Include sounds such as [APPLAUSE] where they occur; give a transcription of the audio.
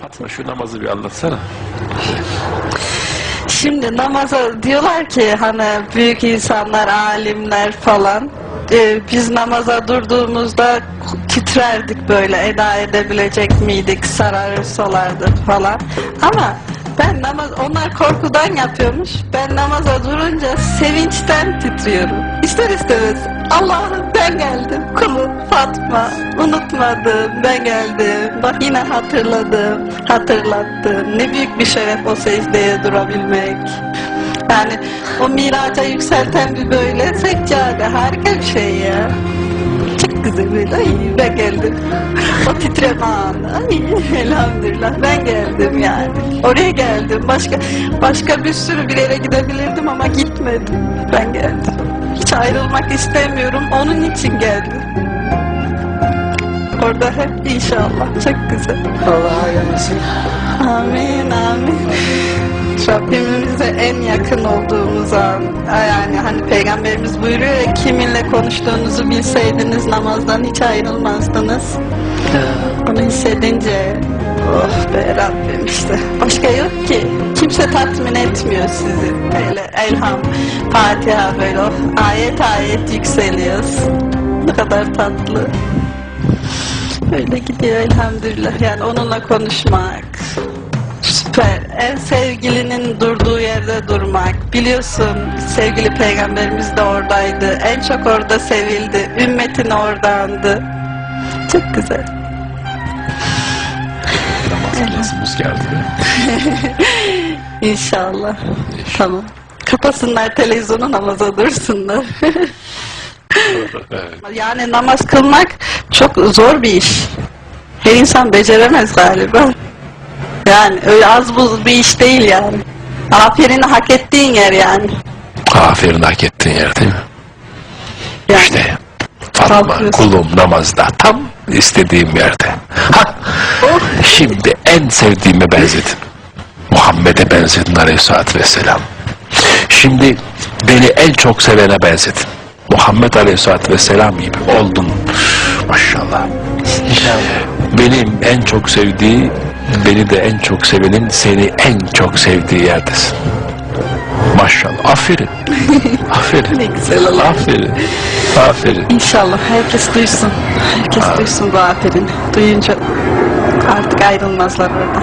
Fatma şu namazı bir anlatsana. Şimdi namaza diyorlar ki hani büyük insanlar, alimler falan e, biz namaza durduğumuzda titrerdik böyle eda edebilecek miydik, sararır solardık falan. Ama ben namaz, onlar korkudan yapıyormuş. Ben namaza durunca sevinçten titriyorum. İster istemez Allah'ım ben geldim. Kulum Fatma. Unutmadım. Ben geldim. Bak yine hatırladım. Hatırlattım. Ne büyük bir şeref o secdeye durabilmek. Yani o miraca yükselten bir böyle seccade harika bir şey ya. Güzel böyle. Ay ben geldim. O titreme anı. Ay elhamdülillah ben geldim yani. Oraya geldim. Başka başka bir sürü bir yere gidebilirdim ama gitmedim. Ben geldim. Hiç ayrılmak istemiyorum. Onun için geldim. Orada hep inşallah. Çok güzel. Allah'a yanasın. Amin amin. Rabbimize en yakın olduğumuz an. Yani hani peygamberimiz buyuruyor ya kiminle konuştuğunuzu bilseydiniz namazdan hiç ayrılmazdınız. Onu hissedince oh be Rabbim işte. Başka yok ki. Kimse tatmin etmiyor sizi. Böyle elham, Fatiha böyle oh, ayet ayet yükseliyoruz. Ne kadar tatlı. Öyle gidiyor elhamdülillah. Yani onunla konuşmak. Süper. En sevgilinin durduğu yerde durmak. Biliyorsun sevgili peygamberimiz de oradaydı. En çok orada sevildi. Ümmetin oradandı. Çok güzel. Namaz kılasımız geldi. [LAUGHS] İnşallah. Tamam. Kapasınlar televizyonu namaza dursunlar. [LAUGHS] evet. yani namaz kılmak çok zor bir iş. Her insan beceremez galiba. Yani öyle az buz bir iş değil yani. Aferin hak ettiğin yer yani. Aferin hak ettiğin yer değil mi? yani. İşte Fatma kulum namazda tam istediğim yerde. Ha, Oh. şimdi en sevdiğime benzedin. Muhammed'e benzedin aleyhissalatü vesselam. Şimdi beni en çok sevene benzedin. Muhammed aleyhissalatü vesselam gibi oldun. Maşallah. Benim en çok sevdiği, beni de en çok sevenin seni en çok sevdiği yerdesin. Maşallah. Aferin. [LAUGHS] Aferin. Ne güzel Allah. Aferin. Aferin. İnşallah herkes duysun. Herkes duysun bu aferin. Duyunca artık ayrılmazlar orada.